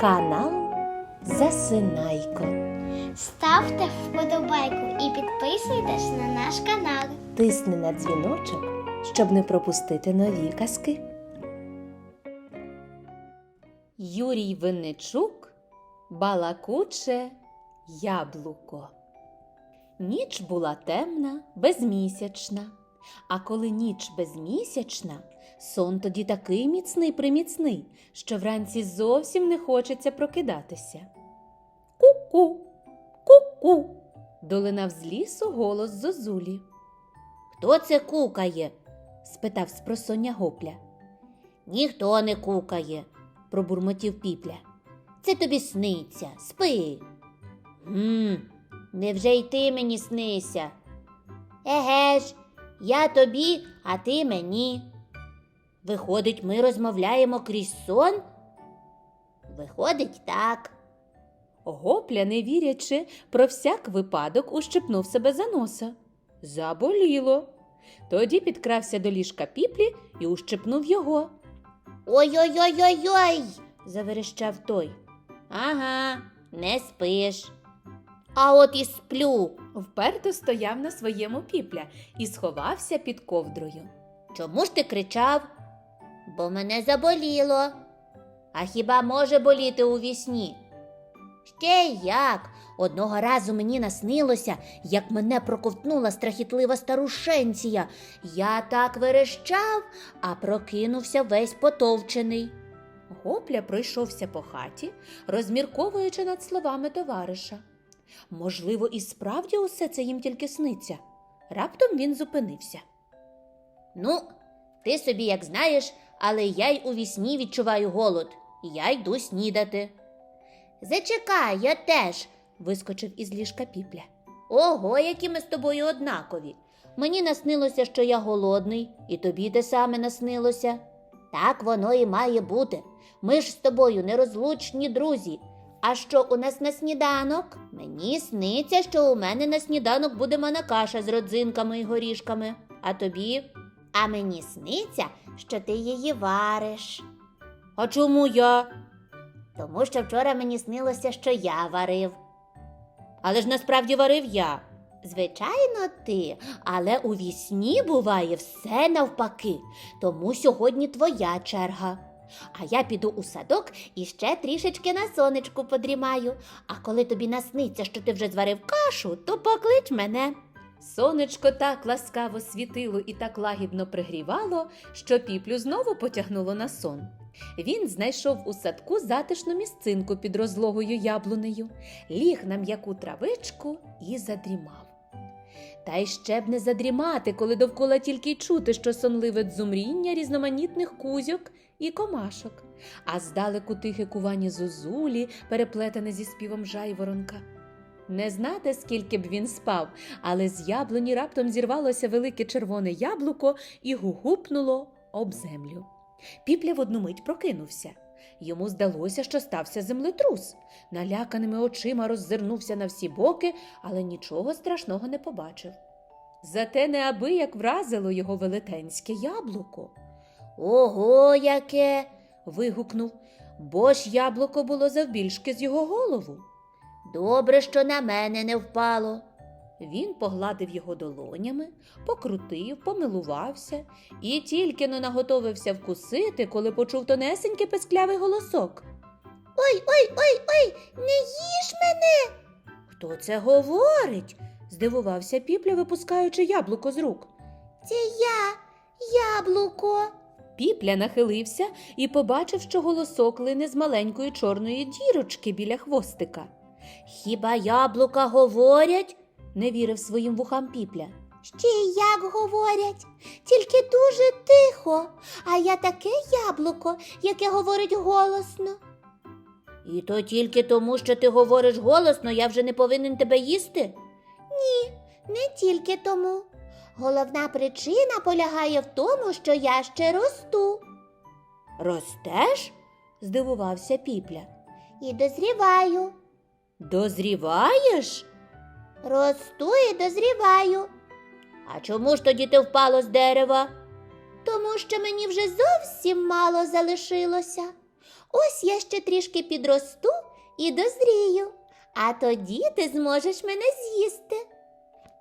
Канал Засинайко. Ставте вподобайку і підписуйтесь на наш канал. Тисни на дзвіночок, щоб не пропустити нові казки. Юрій Винничук Балакуче яблуко. Ніч була темна, безмісячна. А коли ніч безмісячна, сон тоді такий міцний приміцний, що вранці зовсім не хочеться прокидатися. Ку-ку, ку-ку, долинав з лісу голос Зозулі. Хто це кукає? спитав спросоння гопля. Ніхто не кукає, пробурмотів піпля. Це тобі сниться, спи. Гм, невже й ти мені снися? Еге ж, я тобі, а ти мені. Виходить, ми розмовляємо крізь сон? Виходить, так. Гопля, не вірячи, про всяк випадок ущипнув себе за носа. Заболіло. Тоді підкрався до ліжка піплі і ущипнув його. Ой-ой-ой-ой-ой. заверещав той. Ага, не спиш. А от і сплю. Вперто стояв на своєму піпля і сховався під ковдрою. Чому ж ти кричав? Бо мене заболіло. А хіба може боліти у вісні? Ще як. Одного разу мені наснилося, як мене проковтнула страхітлива старушенція. Я так верещав, а прокинувся весь потовчений. Гопля пройшовся по хаті, розмірковуючи над словами товариша. Можливо, і справді усе це їм тільки сниться. Раптом він зупинився. Ну, ти собі як знаєш, але я й у вісні відчуваю голод. Я йду снідати. Зачекай, я теж, вискочив із ліжка піпля. Ого, які ми з тобою однакові. Мені наснилося, що я голодний, і тобі те саме наснилося. Так воно і має бути. Ми ж з тобою нерозлучні друзі. А що у нас на сніданок? Мені сниться, що у мене на сніданок буде манакаша з родзинками і горішками. А тобі? А мені сниться, що ти її вариш. А чому я? Тому що вчора мені снилося, що я варив. Але ж насправді варив я. Звичайно, ти, але у вісні буває все навпаки, тому сьогодні твоя черга. А я піду у садок і ще трішечки на сонечку подрімаю. А коли тобі насниться, що ти вже зварив кашу, то поклич мене. Сонечко так ласкаво світило і так лагідно пригрівало, що піплю знову потягнуло на сон. Він знайшов у садку затишну місцинку під розлогою яблунею, ліг на м'яку травичку і задрімав. Та й ще б не задрімати, коли довкола тільки й чути, що сонливе дзумріння різноманітних кузьок і комашок, а здалеку тихе кування зозулі, переплетене зі співом жайворонка. Не знати, скільки б він спав, але з яблуні раптом зірвалося велике червоне яблуко і гугупнуло об землю. Піпля в одну мить прокинувся. Йому здалося, що стався землетрус. Наляканими очима роззирнувся на всі боки, але нічого страшного не побачив. Зате неабияк вразило його велетенське яблуко. Ого, яке. вигукнув, бо ж яблуко було завбільшки з його голову. Добре, що на мене не впало. Він погладив його долонями, покрутив, помилувався і тільки но наготовився вкусити, коли почув тонесенький песклявий голосок. Ой, ой, ой, ой, не їж мене. Хто це говорить? здивувався піпля, випускаючи яблуко з рук. Це я, яблуко. Піпля нахилився і побачив, що голосок лине з маленької чорної дірочки біля хвостика. Хіба яблука говорять? не вірив своїм вухам піпля. Ще й як говорять, тільки дуже тихо, а я таке яблуко, яке говорить голосно. І то тільки тому, що ти говориш голосно, я вже не повинен тебе їсти? Ні, не тільки тому. Головна причина полягає в тому, що я ще росту. Ростеш? здивувався піпля. І дозріваю. Дозріваєш? Росту і дозріваю. А чому ж тоді ти впало з дерева? Тому що мені вже зовсім мало залишилося. Ось я ще трішки підросту і дозрію, а тоді ти зможеш мене з'їсти.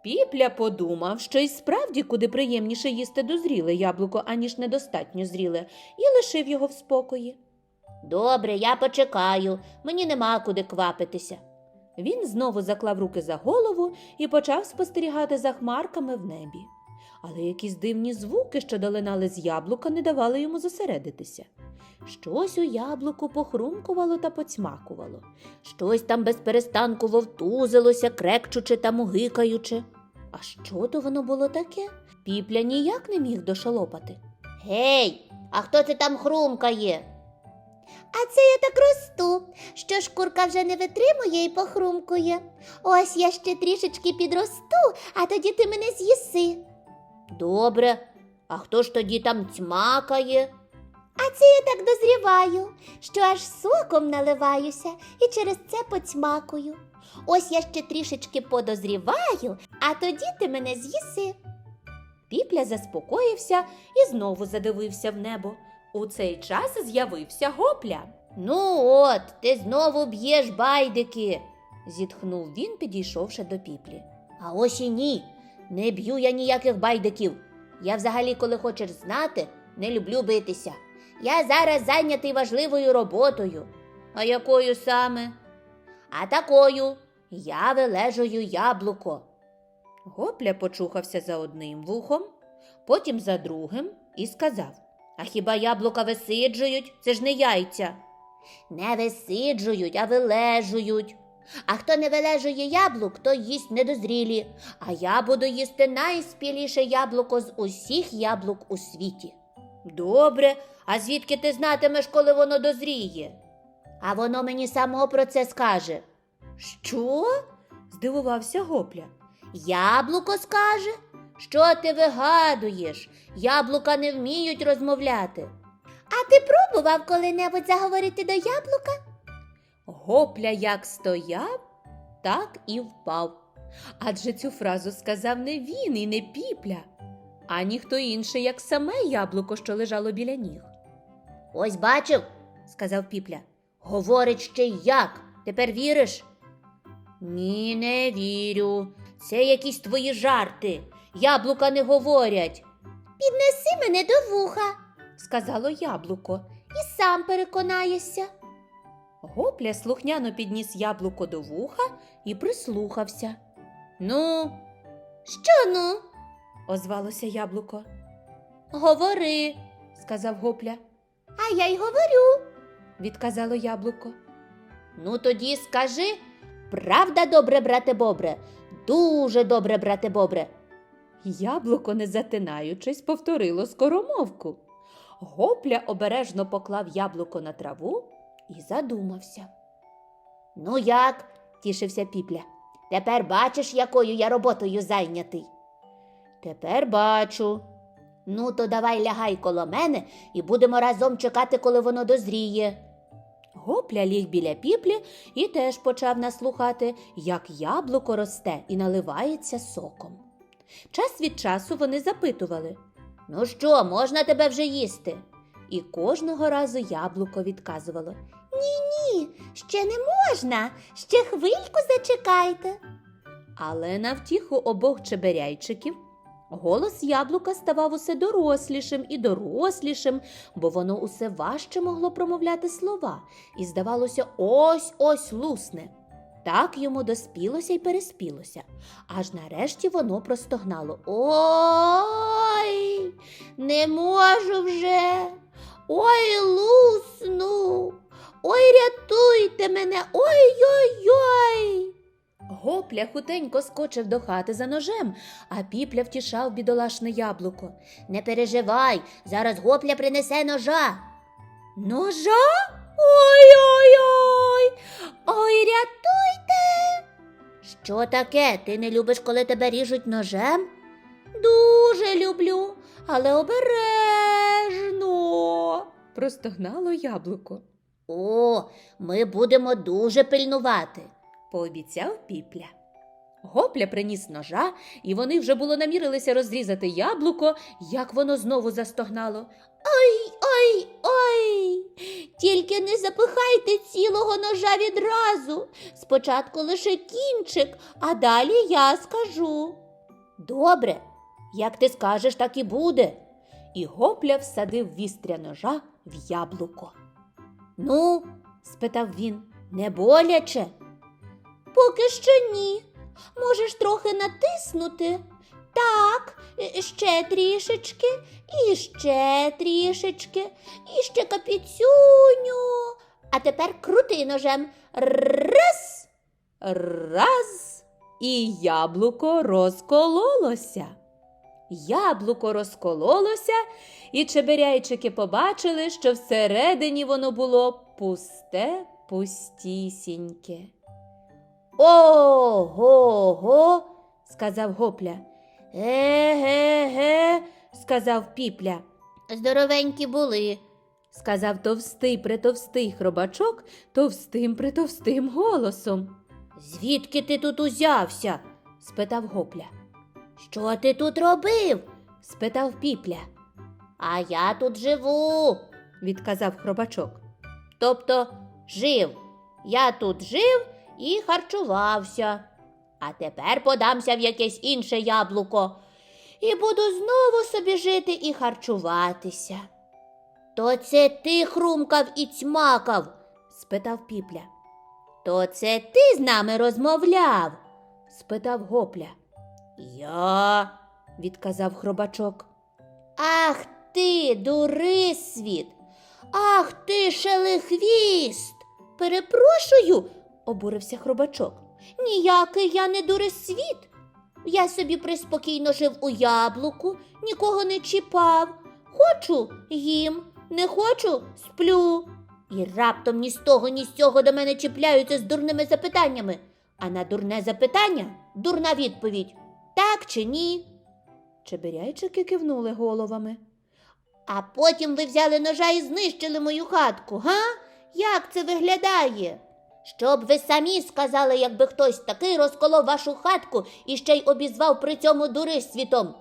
Піпля подумав, що й справді куди приємніше їсти дозріле яблуко, аніж недостатньо зріле, і лишив його в спокої. Добре, я почекаю, мені нема куди квапитися. Він знову заклав руки за голову і почав спостерігати за хмарками в небі. Але якісь дивні звуки, що долинали з яблука, не давали йому зосередитися. Щось у яблуку похрумкувало та поцьмакувало, щось там без перестанку вовтузилося, крекчучи та мугикаючи. А що то воно було таке? Піпля ніяк не міг дошолопати. Гей, а хто це там хрумкає? А це я так росту, що шкурка вже не витримує і похрумкує. Ось я ще трішечки підросту, а тоді ти мене з'їси. Добре, а хто ж тоді там цьмакає? А це я так дозріваю, що аж соком наливаюся і через це поцьмакую. Ось я ще трішечки подозріваю, а тоді ти мене з'їси. Піпля заспокоївся і знову задивився в небо. У цей час з'явився гопля. Ну от, ти знову б'єш байдики, зітхнув він, підійшовши до піплі. А ось і ні, не б'ю я ніяких байдиків. Я взагалі, коли хочеш знати, не люблю битися. Я зараз зайнятий важливою роботою. А якою саме? А такою. Я вилежую яблуко. Гопля почухався за одним вухом, потім за другим і сказав: А хіба яблука висиджують? Це ж не яйця. Не висиджують, а вилежують. А хто не вилежує яблук, то їсть недозрілі, а я буду їсти найспіліше яблуко з усіх яблук у світі. Добре, а звідки ти знатимеш, коли воно дозріє? А воно мені само про це скаже. Що? здивувався Гопля. Яблуко скаже? Що ти вигадуєш? Яблука не вміють розмовляти. А ти пробував коли-небудь заговорити до яблука? Гопля як стояв, так і впав. Адже цю фразу сказав не він і не піпля, а ніхто інший, як саме яблуко, що лежало біля ніг. Ось бачив, сказав піпля. Говорить ще як. Тепер віриш? Ні, не вірю. Це якісь твої жарти. Яблука не говорять, Піднеси мене до вуха сказало яблуко. і сам переконаєшся. Гопля слухняно підніс яблуко до вуха і прислухався. Ну, Що ну? озвалося яблуко. Говори, сказав Гопля, А я й говорю. відказало яблуко. Ну, тоді скажи, правда добре, брате бобре, дуже добре, брате бобре. Яблуко, не затинаючись, повторило скоромовку. Гопля обережно поклав яблуко на траву і задумався. Ну як? тішився піпля. Тепер бачиш, якою я роботою зайнятий. Тепер бачу. Ну, то давай лягай коло мене і будемо разом чекати, коли воно дозріє. Гопля ліг біля піплі і теж почав наслухати, як яблуко росте і наливається соком. Час від часу вони запитували Ну що, можна тебе вже їсти? І кожного разу яблуко відказувало. Ні, ні, ще не можна. Ще хвильку зачекайте. Але на втіху обох чеберяйчиків голос яблука ставав усе дорослішим і дорослішим, бо воно усе важче могло промовляти слова, і, здавалося, ось ось лусне. Так йому доспілося й переспілося, аж нарешті воно простогнало. Ой, не можу вже. Ой, лусну. Ой, рятуйте мене. Ой-ой-ой. Гопля хутенько скочив до хати за ножем, а піпля втішав бідолашне яблуко. Не переживай, зараз гопля принесе ножа. Ножа? Ой-ой-ой. Ой, рятуйте. Що таке? Ти не любиш, коли тебе ріжуть ножем? Дуже люблю, але обережно. простогнало яблуко. О, ми будемо дуже пильнувати, пообіцяв піпля. Гопля приніс ножа, і вони вже було намірилися розрізати яблуко, як воно знову застогнало. Ой, ой. Тільки не запихайте цілого ножа відразу. Спочатку лише кінчик, а далі я скажу. Добре, як ти скажеш, так і буде. І гопля всадив вістря ножа в яблуко. Ну, спитав він, не боляче? Поки що ні. Можеш трохи натиснути. Так, ще трішечки, і ще трішечки, і ще капіцюню. А тепер крути ножем. Раз. Раз, і яблуко розкололося. Яблуко розкололося, і чеберяйчики побачили, що всередині воно було пусте, пустісіньке. Ого-го, сказав гопля. Ге-ге-ге, сказав піпля. Здоровенькі були. сказав товстий притовстий хробачок товстим притовстим голосом. Звідки ти тут узявся? спитав гопля. Що ти тут робив? спитав піпля, А я тут живу. відказав хробачок. Тобто жив. Я тут жив і харчувався. А тепер подамся в якесь інше яблуко і буду знову собі жити і харчуватися. То це ти хрумкав і цмакав? спитав піпля, То це ти з нами розмовляв? спитав гопля. Я, відказав хробачок. Ах ти, дурисвіт! Ах ти, шелехвіст! Перепрошую, обурився хробачок. Ніякий я не дурисвіт. Я собі приспокійно жив у яблуку, нікого не чіпав. Хочу їм, не хочу сплю. І раптом ні з того, ні з цього до мене чіпляються з дурними запитаннями. А на дурне запитання дурна відповідь так чи ні. Чеберяйчики кивнули головами. А потім ви взяли ножа і знищили мою хатку, га? Як це виглядає? Щоб ви самі сказали, якби хтось такий розколов вашу хатку і ще й обізвав при цьому дурисвітом.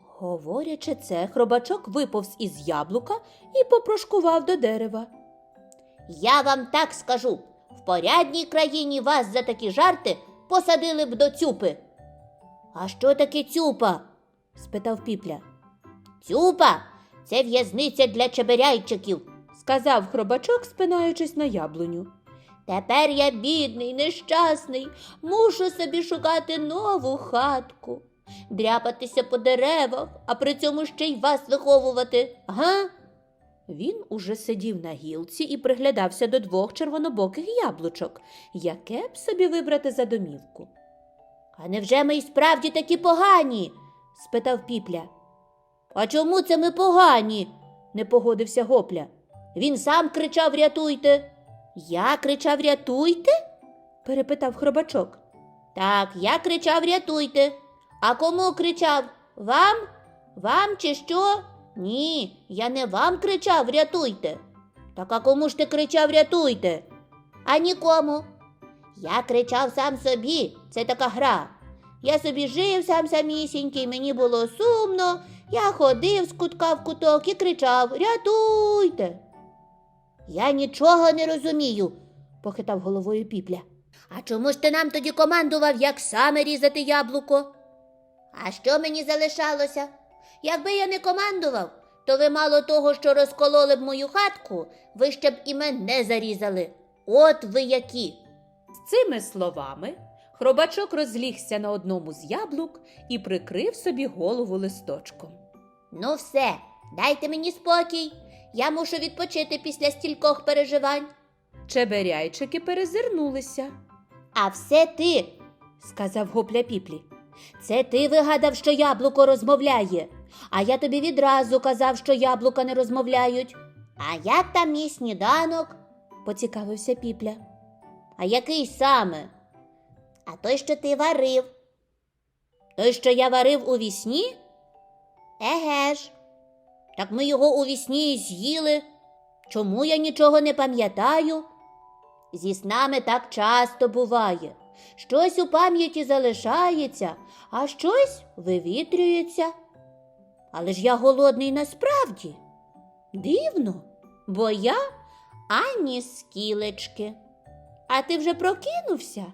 Говорячи це, хробачок виповз із яблука і попрошкував до дерева. Я вам так скажу: в порядній країні вас за такі жарти посадили б до цюпи. А що таке цюпа? спитав піпля. Цюпа це в'язниця для чеберяйчиків. Сказав хробачок, спинаючись на яблуню. Тепер я бідний, нещасний, мушу собі шукати нову хатку, дряпатися по деревах, а при цьому ще й вас виховувати, га? Він уже сидів на гілці і приглядався до двох червонобоких яблучок, яке б собі вибрати за домівку. А невже ми й справді такі погані? спитав піпля. А чому це ми погані? Не погодився гопля. Він сам кричав рятуйте. Я кричав рятуйте? перепитав хробачок. Так, я кричав рятуйте. А кому кричав? Вам? Вам чи що? Ні, я не вам кричав рятуйте. Так а кому ж ти кричав рятуйте? А нікому. Я кричав сам собі, це така гра. Я собі жив сам самісінький, мені було сумно. Я ходив з кутка в куток і кричав Рятуйте. Я нічого не розумію, похитав головою піпля. А чому ж ти нам тоді командував, як саме різати яблуко? А що мені залишалося? Якби я не командував, то ви мало того, що розкололи б мою хатку, ви ще б і мене зарізали. От ви які. З цими словами хробачок розлігся на одному з яблук і прикрив собі голову листочком. Ну, все, дайте мені спокій. Я мушу відпочити після стількох переживань. Чеберяйчики перезирнулися, А все ти. сказав гопля піплі. Це ти вигадав, що яблуко розмовляє. А я тобі відразу казав, що яблука не розмовляють. А як там мій сніданок? поцікавився піпля. А який саме? А той, що ти варив. Той, що я варив у вісні? Еге ж. Так ми його у вісні з'їли. Чому я нічого не пам'ятаю? Зі снами так часто буває. Щось у пам'яті залишається, а щось вивітрюється. Але ж я голодний насправді. Дивно. бо я ані скілечки. А ти вже прокинувся?